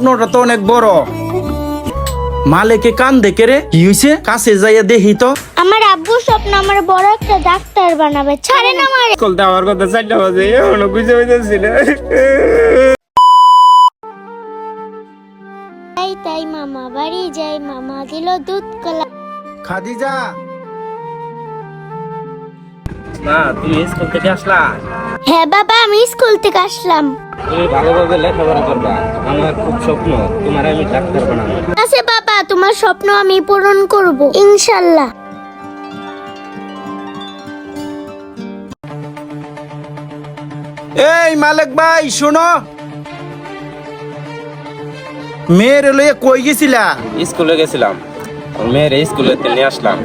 স্বপ্নটা তো অনেক বড়। মালেকে কান দেখে রে কি হইছে? কাছে যাইয়া দেখি তো। আমার আব্বু স্বপ্ন আমার বড় একটা ডাক্তার বানাবে। ছাড়েন আমার। স্কুল দেওয়ার কথা চারটা বাজে এখনও বুঝে হইতেছি না। তাই তাই মামা বাড়ি যাই মামা দিল দুধ কলা। খাদিজা তুমি স্কুল থেকে আসলা? হ্যাঁ বাবা আমি স্কুল থেকে আসলাম। তুমি ভালোভাবে লেখাপড়া করবা আমার খুব স্বপ্ন তোমার আমি ডাক্তার বানাবো। আছে বাবা তোমার স্বপ্ন আমি পূরণ করব ইনশাল্লাহ। এই মালিক ভাই শোনো। মেয়ের লইয়া কই গেছিলা? স্কুলে গেছিলাম। মেয়ের স্কুলে নিয়ে আসলাম।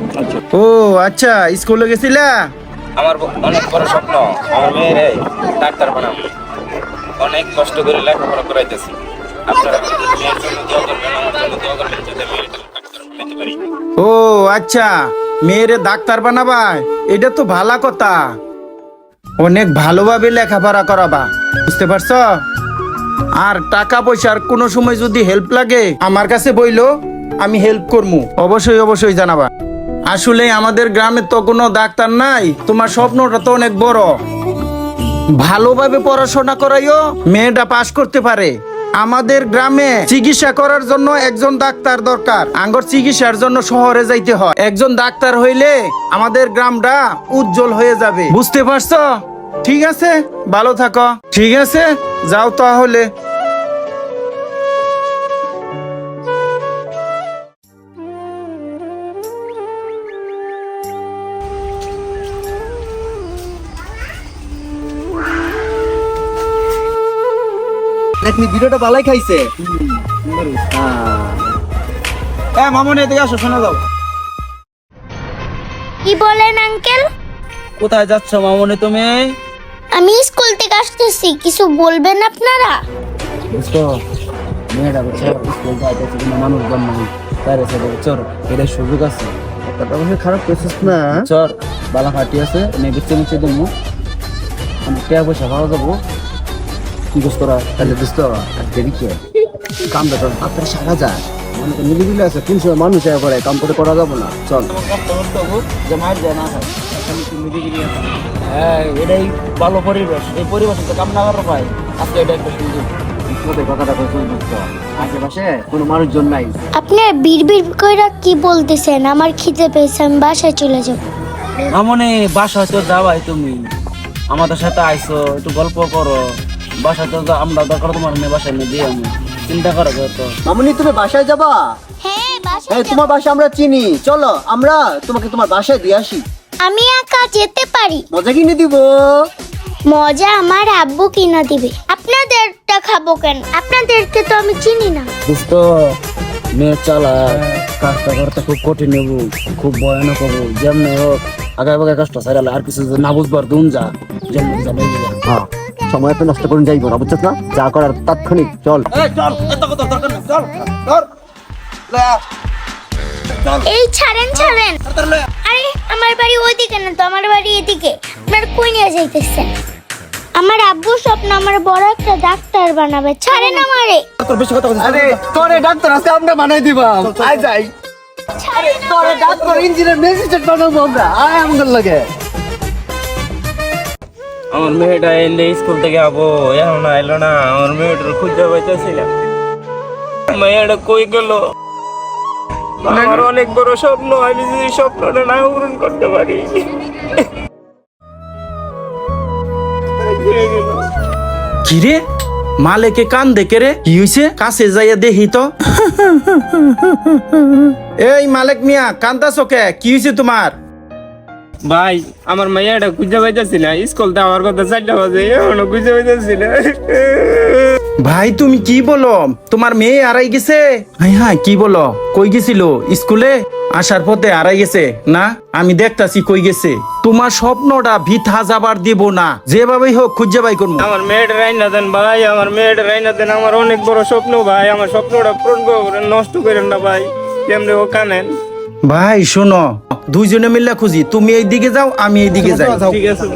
ও আচ্ছা স্কুলে গেছিলা? আমার অনেক বড় স্বপ্ন, আমার মেয়ের ডাক্তার বানাবো। অনেক কষ্ট করে লেখাপড়া করাইতেছি। আপনারা মেয়ের জন্য দোয়া করবেন, আমার জন্য দোয়া করবেন যাতে একটা ডাক্তার বানাইতে পারি। ও আচ্ছা মেয়েরে ডাক্তার বানাবা এটা তো ভালো কথা। অনেক ভালোভাবে লেখাপড়া করাবা, বুঝতে পারছ? আর টাকা পয়সার কোনো সময় যদি হেল্প লাগে, আমার কাছে বইলো, আমি হেল্প করব অবশ্যই অবশ্যই জানাবা। আসলে আমাদের গ্রামে তো কোনো ডাক্তার নাই। তোমার স্বপ্নটা তো অনেক বড়। ভালোভাবে পড়াশোনা করাইও মেয়েটা পাশ করতে পারে। আমাদের গ্রামে চিকিৎসা করার জন্য একজন ডাক্তার দরকার। আঙ্গর চিকিৎসার জন্য শহরে যাইতে হয়। একজন ডাক্তার হইলে আমাদের গ্রামটা উজ্জ্বল হয়ে যাবে। বুঝতে পারছ? ঠিক আছে? ভালো থাকো। ঠিক আছে? যাও তাহলে। দেখনি ভিডিওটা ভালোই খাইছে। হ্যাঁ মামনি এদিকে আসো শোনা যাও। কি বলেন আঙ্কেল? কোথায় যাচ্ছ মামনি তুমি? আমি স্কুল থেকে আসতেছি কিছু বলবেন আপনারা? বুঝছ? মেয়েটা বুঝছ স্কুল যাইতেছে কোনো মানুষ জন্ম তাই রেছে চোর এটা সুযোগ আছে। একটা অবশ্যই খারাপ করছিস না? চর বালা ফাটি আছে নে বিচ্ছে মিচ্ছে দেবো। আমি টাকা পয়সা পাওয়া যাব কি করছ তোরা তাহলে বুঝতো আর দেরি কে কাম বেতন তাড়াতাড়ি সারা যায় মনে তো নিরিবিলি আছে কোন সময় মানুষ এ করে কাম করে করা যাব না। চল। হ্যাঁ এটাই ভালো পরিবেশ। এই পরিবেশে তো কাম না করার পাই আজকে এটা একটা সুযোগ। তোদের কথাটা আশেপাশে কোনো মানুষজন নাই। আপনার বিড়বিড় কইরা কি বলতেছেন? আমার খিদে পেয়েছে আমি বাসায় চলে যাব। আমনে বাসায় তো যাওয়াই তুমি। আমাদের সাথে আইছো একটু গল্প করো। বাসায় তো আমরা দরকার তোমার মেয়ে বাসায় নিয়ে দিয়ে আমি চিন্তা করো তো মামুনি তুমি বাসায় যাবা? হ্যাঁ তোমার বাসা আমরা চিনি। চলো আমরা তোমাকে তোমার বাসায় দিয়ে আসি। আমি একা যেতে পারি। মজা কিনে দিব? মজা আমার আব্বু কিনা দিবে। আপনাদেরটা খাব কেন? আপনাদেরকে তো আমি চিনি না। দোস্ত মেয়ে চালা কাজটা করতে খুব কঠিন নেব খুব ভয়ানক হব যেমনি হোক আগে আগে কাজটা সারালে আর কিছু না বুঝবার দুন যা যেমনি যা। হ্যাঁ। সময় তো নষ্ট করে যাইবো না বুঝছিস না যা করার তাৎক্ষণিক চল। এই ছাড়েন ছাড়েন। আরে আমার বাড়ি ওইদিকে না তো আমার বাড়ি এদিকে। আপনার কই নিয়ে যাইতেছেন? আমার আব্বু স্বপ্ন আমার বড় একটা ডাক্তার বানাবে। ছাড়েন আমারে। তোর বেশি কথা আরে তোরে ডাক্তার আজকে আমরা বানাই দিবাম আয় যাই। ছাড়েন তোরে ডাক্তার ইঞ্জিনিয়ার ম্যাজিস্ট্রেট বানাবো আমরা। আয় আমাদের লাগে। আমার মেয়েটা এলে স্কুল থেকে আবো এখন আইলো না আমার মেয়েটার খুঁজে পাইতেছিলাম। মেয়েটা কই গেল? আমার অনেক বড় স্বপ্ন আমি যদি স্বপ্নটা না পূরণ করতে পারি। কিরে? মালেকে কান দেখে রে কি হইছে? কাছে যাইয়া দেখি তো। এই মালিক মিয়া কান্দাছো কে? কি হইছে তোমার? ভাই আমার মেয়েটা খুঁজে পাইতেছি না। স্কুল দেওয়ার কথা চারটা বাজে এখনও খুঁজে পাইতেছি না। ভাই তুমি কি বলো? তোমার মেয়ে আড়াই গেছে? হ্যাঁ হ্যাঁ কি বলো? কই গেছিল? স্কুলে? আসার পথে আড়াই গেছে না? আমি দেখতাছি কই গেছে। তোমার স্বপ্নটা ভিথা যাবার দিব না। যেভাবেই হোক খুঁজে বাই করব আমার মেয়েটা রাইনা দেন ভাই আমার মেয়েটা রাইনা দেন। আমার অনেক বড় স্বপ্ন ভাই আমার স্বপ্নটা পূরণ করে নষ্ট করেন না ভাই। কেমনে ও কানেন? ভাই শোনো দুইজনে মিলে খুঁজি। তুমি এই দিকে যাও আমি এই দিকে যাই ঠিক আছে।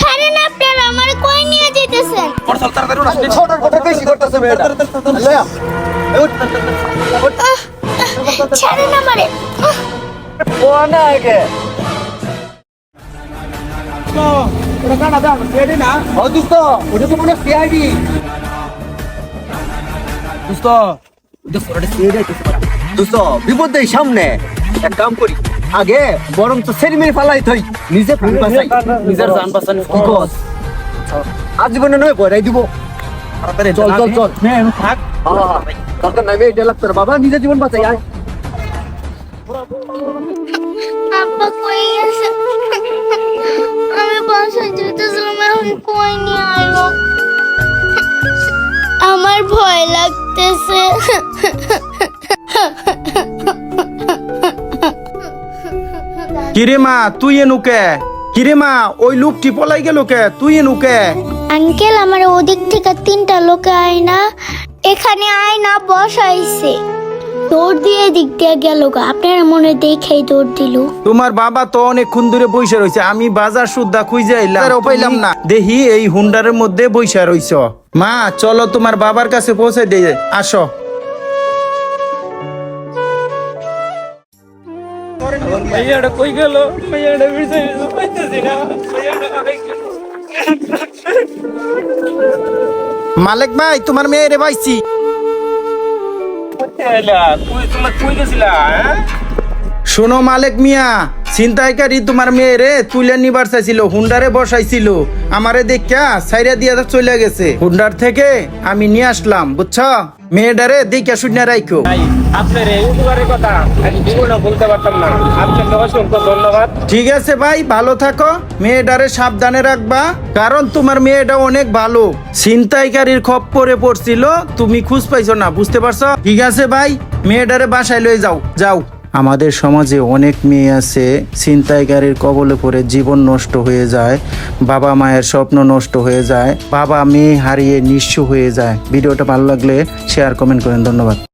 ছাড়েন আপনারা আমার কই নিয়ে যাইতেছেন? ছোটর কথা বেশি করতেছে মেয়েটা। লয়া ছাড়েন আমারে। আহ, ও না? আগে ও ওটা তো মনে সিআইডি দোস্ত বিপদ দেই সামনে। এক কাম করি আগে বরং তো সেরিমেনি ফালাই থই নিজে প্রাণ বাঁচাই। নিজের জান বাঁচানি কি কস? আজীবনে নয় বড়াই দিব। চল চল চল। থাক। দরকার নাই এটা লাগতো বাবা নিজের জীবন বাঁচাই আয়। আব্বা কই গেছে? আমি বাসায় যেতেছিলাম এখন কই নিয়ে আইলো আমার ভয় লাগতেছে কিরে মা তুই এনুকে কিরে মা ওই লোকটি পলাই গেল কে? তুই এনুকে আঙ্কেল আমার ওদিক থেকে তিনটা লোকে আয় না। এখানে আয় না বসাইছে। দৌড় দিয়ে দিক দিয়ে গেল আপনার মনে দেখেই দৌড় দিল। তোমার বাবা তো অনেকক্ষণ ধরে বইসা রয়েছে আমি বাজার সুদ্ধা খুঁজে পাইলাম না। দেখি এই হুন্ডারের মধ্যে বইসা রইছ। মা চলো তোমার বাবার কাছে পৌঁছে দিয়ে আসো। মাইয়াটা কই গেল? মাইয়াটা বিরছে পাইতেছি না। মালিক ভাই তোমার মেয়েরে পাইছি। শোনো মালিক মিয়া ছিনতাইকারী তোমার মেয়ে রে তুলে নিবার চাইছিল হুন্ডারে বসাইছিল। আমারে দেখা সাইরা দিয়া চলে গেছে। হুন্ডার থেকে আমি নিয়ে আসলাম বুঝছ? মেয়েটারে দেখা শুনে রাখো ভাই ঠিক আছে ভাই, ভালো থাকো। মেয়েটারে সাবধানে রাখবা, কারণ তোমার মেয়েটা অনেক ভালো। ছিনতাইকারীর খপ্পরে পড়ছিল, তুমি খুঁজ পাইছো না, বুঝতে পারছ? ঠিক আছে ভাই, মেয়েটারে বাসায় লয়ে যাও যাও। আমাদের সমাজে অনেক মেয়ে আছে, ছিনতাইকারীর কবলে পড়ে জীবন নষ্ট হয়ে যায়, বাবা মায়ের স্বপ্ন নষ্ট হয়ে যায়, বাবা মেয়ে হারিয়ে নিঃস্ব হয়ে যায়। ভিডিওটা ভালো লাগলে শেয়ার কমেন্ট করেন, ধন্যবাদ।